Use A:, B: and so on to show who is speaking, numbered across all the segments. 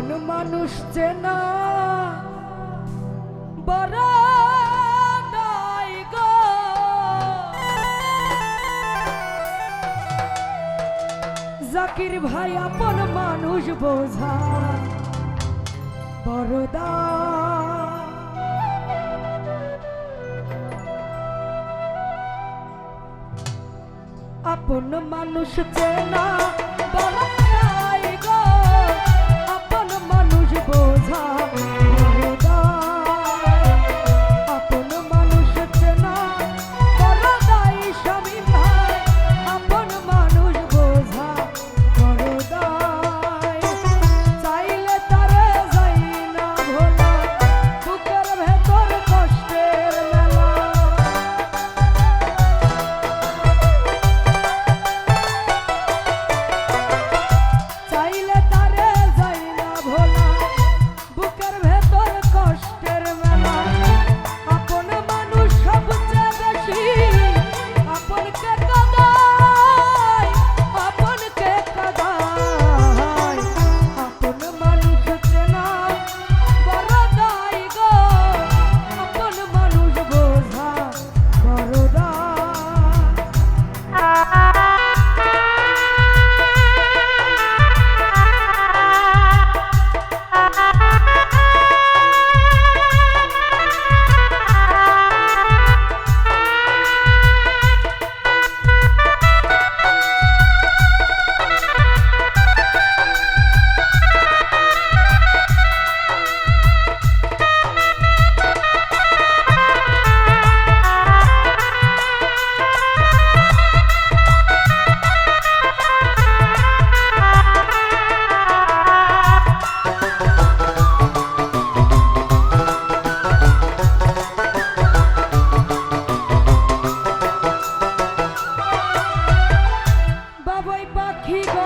A: কোন মানুষ চেনা। বড় জাকির ভাই আপন মানুষ বোঝা। বড়দা আপন মানুষ চেনা। বড় he goes.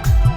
A: Bye.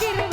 A: quieres